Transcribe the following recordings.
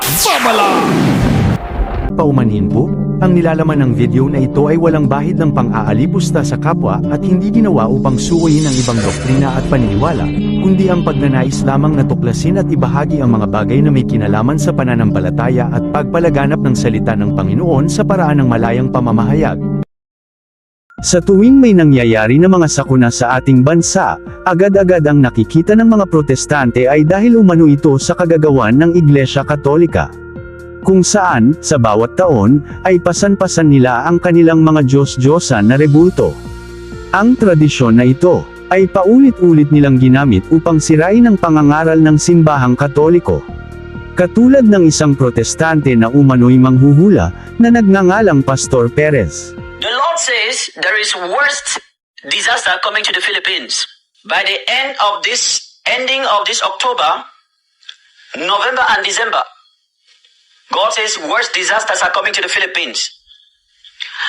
at babala! Paumanhin po, ang nilalaman ng video na ito ay walang bahid ng pang-aalipusta sa kapwa at hindi ginawa upang suwayin ang ibang doktrina at paniniwala, kundi ang pagnanais lamang na tuklasin at ibahagi ang mga bagay na may kinalaman sa pananampalataya at pagpalaganap ng salita ng Panginoon sa paraan ng malayang pamamahayag. Sa tuwing may nangyayari na mga sakuna sa ating bansa, agad-agad ang nakikita ng mga protestante ay dahil umano ito sa kagagawan ng Iglesia Katolika. Kung saan, sa bawat taon, ay pasan-pasan nila ang kanilang mga Diyos-Diyosan na rebulto. Ang tradisyon na ito, ay paulit-ulit nilang ginamit upang sirain ang pangangaral ng simbahang katoliko. Katulad ng isang protestante na umano'y manghuhula, na nagngangalang Pastor Perez. The Lord says there is worst disaster coming to the Philippines. By the end of this ending of this October, November and December, God says worst disasters are coming to the Philippines.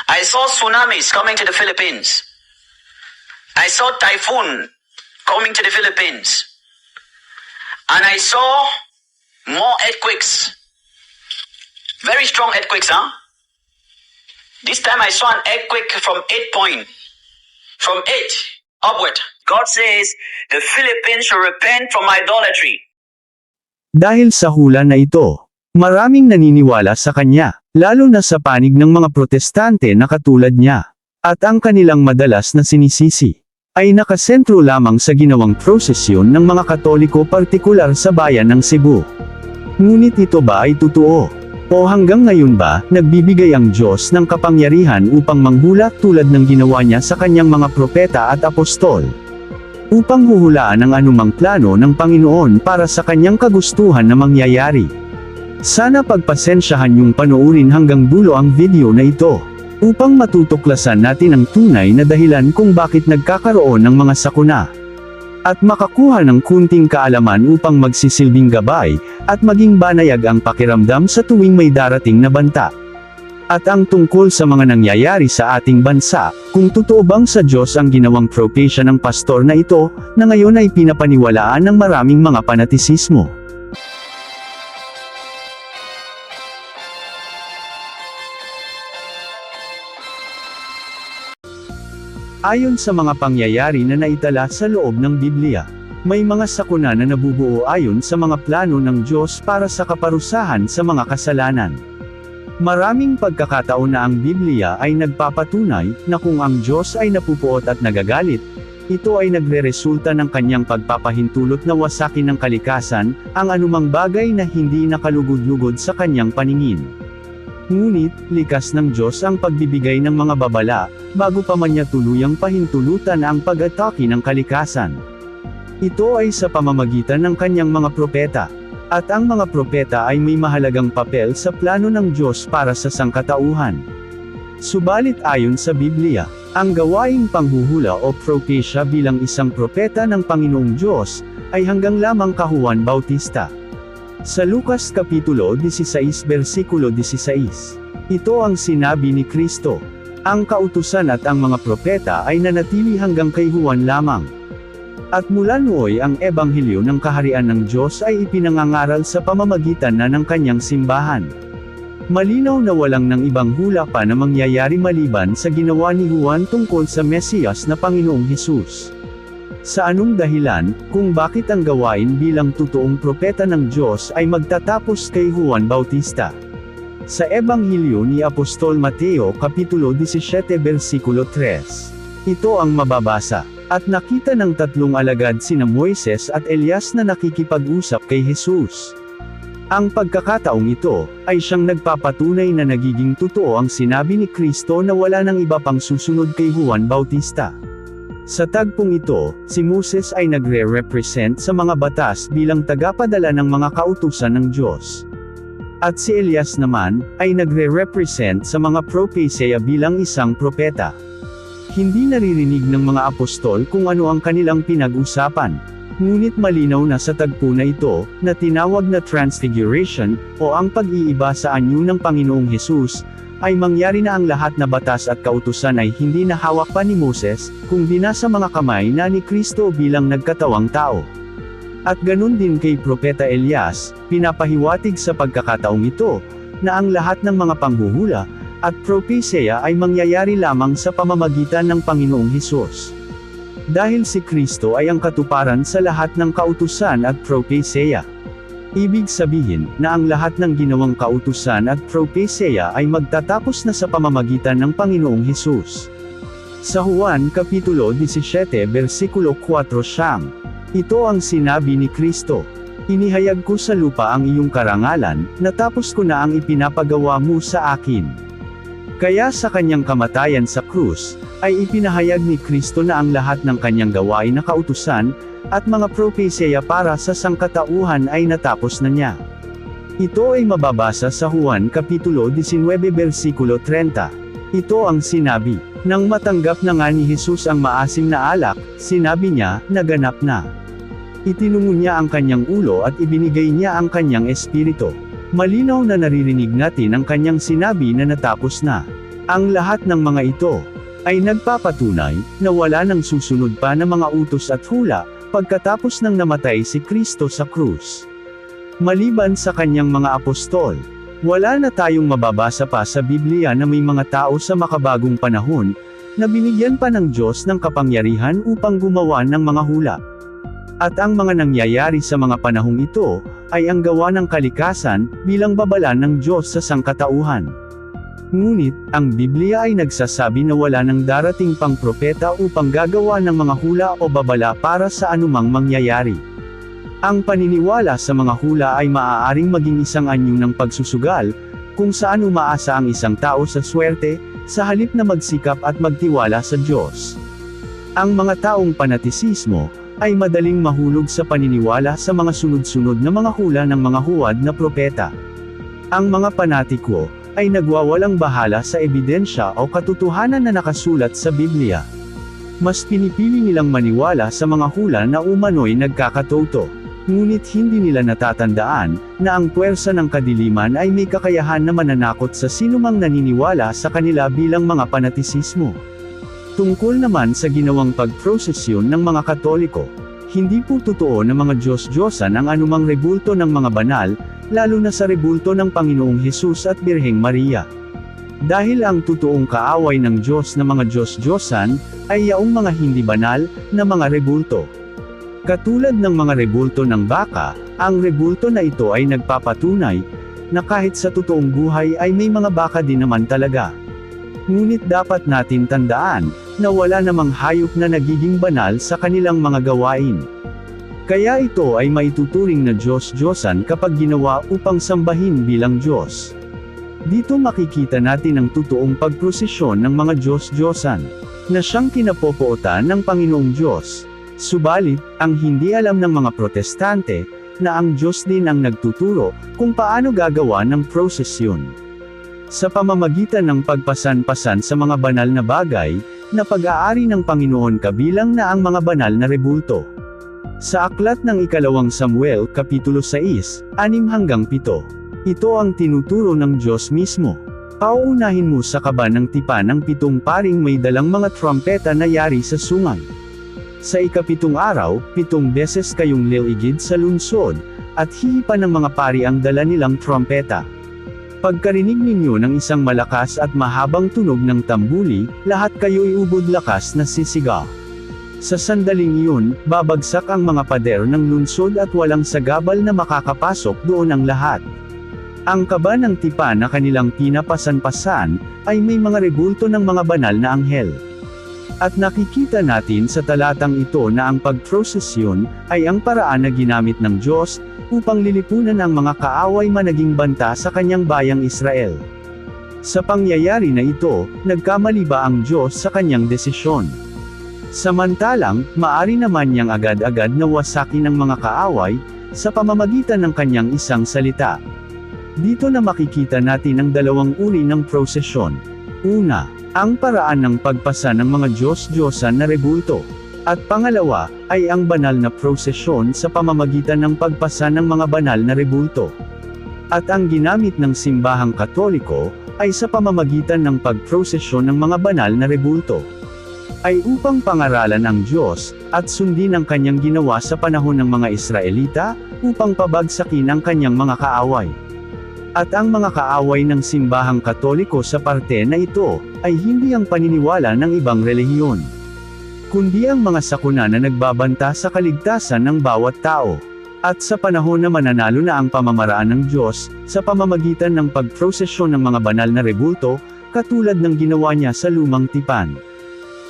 I saw tsunamis coming to the Philippines. I saw typhoon coming to the Philippines. And I saw more earthquakes. Very strong earthquakes, huh? This time I saw an earthquake from 8 point. From 8 upward. God says the Philippines should repent from idolatry. Dahil sa hula na ito, maraming naniniwala sa kanya, lalo na sa panig ng mga protestante na katulad niya. At ang kanilang madalas na sinisisi, ay nakasentro lamang sa ginawang prosesyon ng mga katoliko partikular sa bayan ng Cebu. Ngunit ito ba ay totoo? O hanggang ngayon ba, nagbibigay ang Diyos ng kapangyarihan upang manghula tulad ng ginawa niya sa kanyang mga propeta at apostol? Upang huhulaan ang anumang plano ng Panginoon para sa kanyang kagustuhan na mangyayari. Sana pagpasensyahan yung panoorin hanggang dulo ang video na ito. Upang matutuklasan natin ang tunay na dahilan kung bakit nagkakaroon ng mga sakuna. At makakuha ng kunting kaalaman upang magsisilbing gabay, at maging banayag ang pakiramdam sa tuwing may darating na banta. At ang tungkol sa mga nangyayari sa ating bansa, kung totoo bang sa Diyos ang ginawang propesya ng pastor na ito, na ngayon ay pinapaniwalaan ng maraming mga panatisismo. Ayon sa mga pangyayari na naitala sa loob ng Biblia, may mga sakuna na nabubuo ayon sa mga plano ng Diyos para sa kaparusahan sa mga kasalanan. Maraming pagkakataon na ang Biblia ay nagpapatunay na kung ang Diyos ay napupuot at nagagalit, ito ay nagreresulta ng kanyang pagpapahintulot na wasakin ng kalikasan, ang anumang bagay na hindi nakalugod-lugod sa kanyang paningin. Ngunit, likas ng Diyos ang pagbibigay ng mga babala, bago pa man niya tuluyang pahintulutan ang pag-atake ng kalikasan. Ito ay sa pamamagitan ng kanyang mga propeta. At ang mga propeta ay may mahalagang papel sa plano ng Diyos para sa sangkatauhan. Subalit ayon sa Biblia, ang gawaing panghuhula o propesya bilang isang propeta ng Panginoong Diyos, ay hanggang lamang kahuan Bautista. Sa Lucas Kapitulo 16 versikulo 16. Ito ang sinabi ni Kristo. Ang kautusan at ang mga propeta ay nanatili hanggang kay Juan lamang. At mula nooy ang ebanghelyo ng kaharian ng Diyos ay ipinangangaral sa pamamagitan na ng kanyang simbahan. Malinaw na walang nang ibang hula pa na mangyayari maliban sa ginawa ni Juan tungkol sa Mesiyas na Panginoong Hesus. Sa anong dahilan, kung bakit ang gawain bilang totoong propeta ng Diyos ay magtatapos kay Juan Bautista? Sa Ebanghelyo ni Apostol Mateo Kapitulo 17 versikulo 3. Ito ang mababasa. At nakita ng tatlong alagad sina Moises at Elias na nakikipag-usap kay Jesus. Ang pagkakataong ito, ay siyang nagpapatunay na nagiging totoo ang sinabi ni Kristo na wala nang iba pang susunod kay Juan Bautista. Sa tagpong ito, si Moses ay nagre-represent sa mga batas bilang tagapadala ng mga kautusan ng Diyos. At si Elias naman, ay nagre-represent sa mga propesya bilang isang propeta. Hindi naririnig ng mga apostol kung ano ang kanilang pinag-usapan. Ngunit malinaw na sa tagpo na ito, na tinawag na Transfiguration, o ang pag-iiba sa anyo ng Panginoong Hesus, ay mangyari na ang lahat na batas at kautusan ay hindi na hawak pa ni Moses, kung di na sa mga kamay na ni Kristo bilang nagkatawang tao. At ganun din kay Propeta Elias, pinapahiwatig sa pagkakataong ito, na ang lahat ng mga panghuhula, at propesya ay mangyayari lamang sa pamamagitan ng Panginoong Hesus. Dahil si Kristo ay ang katuparan sa lahat ng kautusan at propesya. Ibig sabihin, na ang lahat ng ginawang kautusan at propesya ay magtatapos na sa pamamagitan ng Panginoong Hesus. Sa Juan Kapitulo 17 versikulo 4 siyang, Ito ang sinabi ni Kristo. Inihayag ko sa lupa ang iyong karangalan, natapos ko na ang ipinapagawa mo sa akin. Kaya sa kanyang kamatayan sa krus, ay ipinahayag ni Kristo na ang lahat ng kanyang gawain na kautusan, at mga propesya para sa sangkatauhan ay natapos na niya. Ito ay mababasa sa Juan Kapitulo 19 versikulo 30. Ito ang sinabi, nang matanggap na nga ni Jesus ang maasim na alak, sinabi niya, naganap na. Itinungo niya ang kanyang ulo at ibinigay niya ang kanyang espiritu. Malinaw na naririnig natin ang kanyang sinabi na natapos na. Ang lahat ng mga ito ay nagpapatunay na wala nang susunod pa na mga utos at hula pagkatapos ng namatay si Kristo sa krus. Maliban sa kanyang mga apostol, wala na tayong mababasa pa sa Biblia na may mga tao sa makabagong panahon na binigyan pa ng Diyos ng kapangyarihan upang gumawa ng mga hula. At ang mga nangyayari sa mga panahong ito, ay ang gawa ng kalikasan, bilang babala ng Diyos sa sangkatauhan. Ngunit, ang Biblia ay nagsasabi na wala nang darating pang propeta upang gagawa ng mga hula o babala para sa anumang mangyayari. Ang paniniwala sa mga hula ay maaaring maging isang anyo ng pagsusugal, kung saan umaasa ang isang tao sa swerte, sa halip na magsikap at magtiwala sa Diyos. Ang mga taong panatisismo, ay madaling mahulog sa paniniwala sa mga sunod-sunod na mga hula ng mga huwad na propeta. Ang mga panatiko, ay nagwawalang bahala sa ebidensya o katotohanan na nakasulat sa Biblia. Mas pinipili nilang maniwala sa mga hula na umano'y nagkakatoto. Ngunit hindi nila natatandaan, na ang puwersa ng kadiliman ay may kakayahan na mananakot sa sinumang naniniwala sa kanila bilang mga panatisismo. Tungkol naman sa ginawang pagprosesyon ng mga Katoliko, hindi po totoo na mga Diyos-Diyosan ang anumang rebulto ng mga banal, lalo na sa rebulto ng Panginoong Hesus at Birheng Maria. Dahil ang totoong kaaway ng Diyos na mga Diyos-Diyosan, ay yaong mga hindi banal, na mga rebulto. Katulad ng mga rebulto ng baka, ang rebulto na ito ay nagpapatunay, na kahit sa totoong buhay ay may mga baka din naman talaga. Ngunit dapat natin tandaan, na wala namang hayop na nagiging banal sa kanilang mga gawain. Kaya ito ay maituturing na Diyos-Diyosan kapag ginawa upang sambahin bilang Diyos. Dito makikita natin ang totoong pagprosesyon ng mga Diyos-Diyosan, na siyang kinapopootan ng Panginoong Diyos. Subalit, ang hindi alam ng mga protestante, na ang Diyos din ang nagtuturo, kung paano gagawa ng prosesyon. Sa pamamagitan ng pagpasan-pasan sa mga banal na bagay, na pag-aari ng Panginoon kabilang na ang mga banal na rebulto. Sa aklat ng ikalawang Samuel, Kapitulo 6, 6 hanggang 7. Ito ang tinuturo ng Diyos mismo. Pauunahin mo sa kaba ng tipa ng pitong paring may dalang mga trumpeta na yari sa sungay. Sa ikapitong araw, pitong beses kayong liligid sa lunsod, at hihipa ng mga pari ang dala nilang trumpeta. Pagkarinig ninyo ng isang malakas at mahabang tunog ng tambuli, lahat kayo'y ubod lakas na sisigaw. Sa sandaling iyon, babagsak ang mga pader ng lunsod at walang sagabal na makakapasok doon ang lahat. Ang kaba ng tipa na kanilang pinapasan-pasan, ay may mga rebulto ng mga banal na anghel. At nakikita natin sa talatang ito na ang pagprosesyon, ay ang paraan na ginamit ng Diyos, upang lilipunan ang mga kaaway managing banta sa kanyang bayang Israel. Sa pangyayari na ito, nagkamali ba ang Diyos sa kanyang desisyon? Samantalang, maari naman niyang agad-agad na wasakin ng mga kaaway, sa pamamagitan ng kanyang isang salita. Dito na makikita natin ang dalawang uri ng prosesyon. Una, ang paraan ng pagpasa ng mga Diyos-Diyosan na rebulto. At pangalawa, ay ang banal na prosesyon sa pamamagitan ng pagpasa ng mga banal na rebulto. At ang ginamit ng simbahang katoliko, ay sa pamamagitan ng pagprosesyon ng mga banal na rebulto. Ay upang pangaralan ang Diyos, at sundin ang kanyang ginawa sa panahon ng mga Israelita, upang pabagsakin ang kanyang mga kaaway. At ang mga kaaway ng simbahang katoliko sa parte na ito, ay hindi ang paniniwala ng ibang relihiyon. Kundi ang mga sakuna na nagbabanta sa kaligtasan ng bawat tao. At sa panahon na mananalo na ang pamamaraan ng Diyos, sa pamamagitan ng pagprosesyon ng mga banal na rebulto, katulad ng ginawa niya sa lumang tipan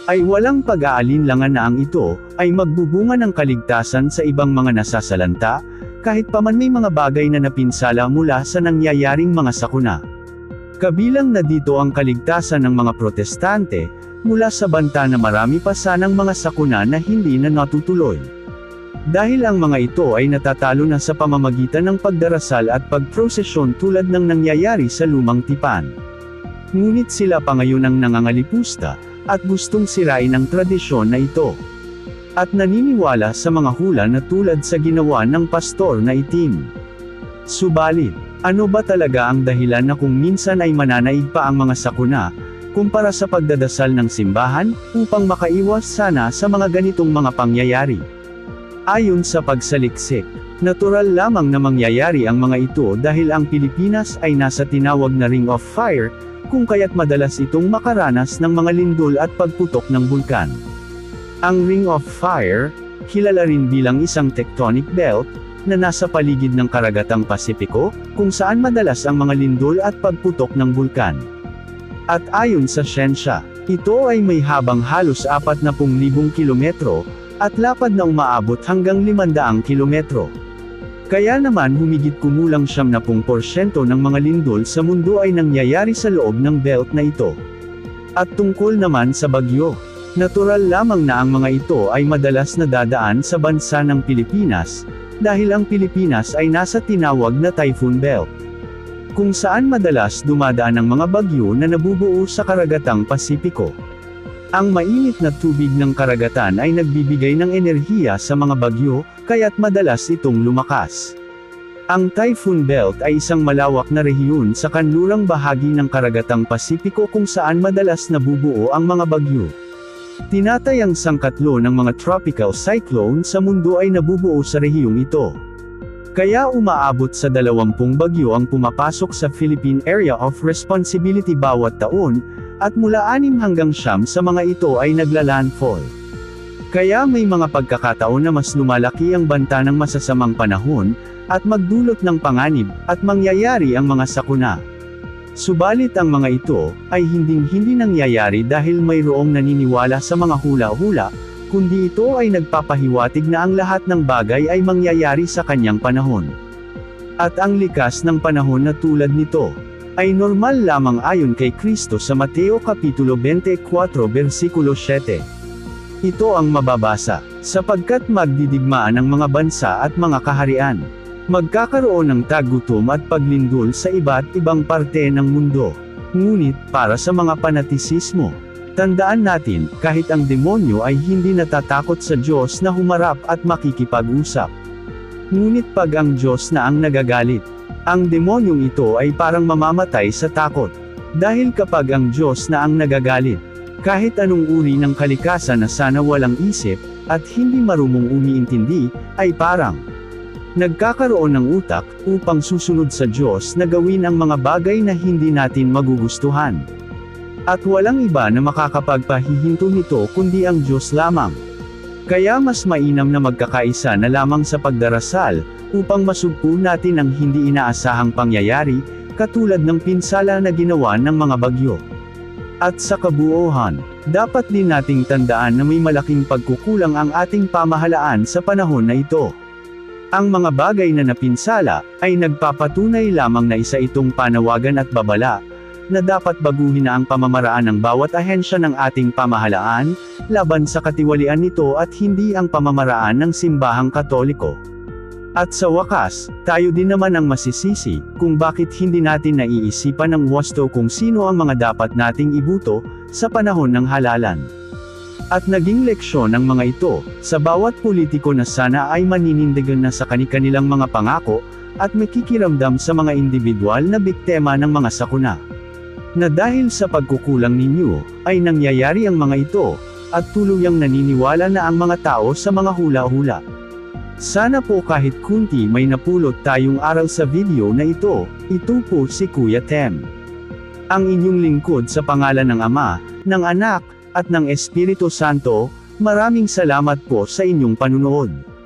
ay walang pag-aalinlangan na ang ito, ay magbubunga ng kaligtasan sa ibang mga nasasalanta, kahit pa man may mga bagay na napinsala mula sa nangyayaring mga sakuna. Kabilang na dito ang kaligtasan ng mga protestante, mula sa banta na marami pa sanang mga sakuna na hindi na natutuloy. Dahil ang mga ito ay natatalo na sa pamamagitan ng pagdarasal at pagprosesyon tulad ng nangyayari sa lumang tipan. Ngunit sila pa ngayon ang nangangalipusta, at gustong sirain ang tradisyon na ito. At naniniwala sa mga hula na tulad sa ginawa ng pastor na itim. Subalit, ano ba talaga ang dahilan na kung minsan ay mananaig pa ang mga sakuna, kumpara sa pagdadasal ng simbahan, upang makaiwas sana sa mga ganitong mga pangyayari? Ayon sa pagsaliksik, natural lamang na mangyayari ang mga ito dahil ang Pilipinas ay nasa tinawag na Ring of Fire, kung kaya't madalas itong makaranas ng mga lindol at pagputok ng bulkan. Ang Ring of Fire, kilala rin bilang isang tectonic belt, na nasa paligid ng karagatang Pasipiko, kung saan madalas ang mga lindol at pagputok ng bulkan. At ayon sa siyensya, ito ay may habang halos 40,000 kilometro, at lapad na umaabot hanggang 500 kilometro. Kaya naman humigit kumulang 70% ng mga lindol sa mundo ay nangyayari sa loob ng belt na ito. At tungkol naman sa bagyo, natural lamang na ang mga ito ay madalas nadadaan sa bansa ng Pilipinas, dahil ang Pilipinas ay nasa tinawag na typhoon belt. Kung saan madalas dumadaan ang mga bagyo na nabubuo sa karagatang Pasipiko. Ang mainit na tubig ng karagatan ay nagbibigay ng enerhiya sa mga bagyo, kaya't madalas itong lumakas. Ang Typhoon Belt ay isang malawak na rehiyon sa kanlurang bahagi ng karagatang Pasipiko kung saan madalas nabubuo ang mga bagyo. Tinatay ang sangkatlo ng mga tropical cyclone sa mundo ay nabubuo sa rehiyong ito. Kaya umaabot sa dalawampung bagyo ang pumapasok sa Philippine Area of Responsibility bawat taon, at mula anim hanggang siyam sa mga ito ay nagla-landfall. Kaya may mga pagkakataon na mas lumalaki ang banta ng masasamang panahon, at magdulot ng panganib, at mangyayari ang mga sakuna. Subalit ang mga ito, ay hinding-hindi nangyayari dahil mayroong naniniwala sa mga hula-hula, kundi ito ay nagpapahiwatig na ang lahat ng bagay ay mangyayari sa kanyang panahon. At ang likas ng panahon na tulad nito, ay normal lamang ayon kay Kristo sa Mateo Kapitulo 24 versikulo 7. Ito ang mababasa, sapagkat magdidigmaan ang mga bansa at mga kaharian. Magkakaroon ng tagutom at paglindol sa iba't ibang parte ng mundo. Ngunit, para sa mga panatisismo, tandaan natin, kahit ang demonyo ay hindi natatakot sa Diyos na humarap at makikipag-usap. Ngunit pag ang Diyos na ang nagagalit, ang demonyong ito ay parang mamamatay sa takot. Dahil kapag ang Diyos na ang nagagalit, kahit anong uri ng kalikasan na sana walang isip, at hindi marumong umiintindi, ay parang nagkakaroon ng utak, upang susunod sa Diyos na gawin ang mga bagay na hindi natin magugustuhan. At walang iba na makakapagpahihinto nito kundi ang Diyos lamang. Kaya mas mainam na magkakaisa na lamang sa pagdarasal, upang masugpo natin ang hindi inaasahang pangyayari, katulad ng pinsala na ginawa ng mga bagyo. At sa kabuuhan, dapat din nating tandaan na may malaking pagkukulang ang ating pamahalaan sa panahon na ito. Ang mga bagay na napinsala, ay nagpapatunay lamang na isa itong panawagan at babala, na dapat baguhin na ang pamamaraan ng bawat ahensya ng ating pamahalaan, laban sa katiwalian nito at hindi ang pamamaraan ng simbahang katoliko. At sa wakas, tayo din naman ang masisisi, kung bakit hindi natin naiisipan ng wasto kung sino ang mga dapat nating ibuto, sa panahon ng halalan. At naging leksyon ng mga ito, sa bawat politiko na sana ay maninindigan na sa kanilang mga pangako, at makikiramdam sa mga individual na biktima ng mga sakuna. Na dahil sa pagkukulang ninyo, ay nangyayari ang mga ito, at tuluyang naniniwala na ang mga tao sa mga hula-hula. Sana po kahit kunti may napulot tayong aral sa video na ito, ito po si Kuya Tem. Ang inyong lingkod sa pangalan ng Ama, ng Anak, at ng Espiritu Santo, maraming salamat po sa inyong panunood.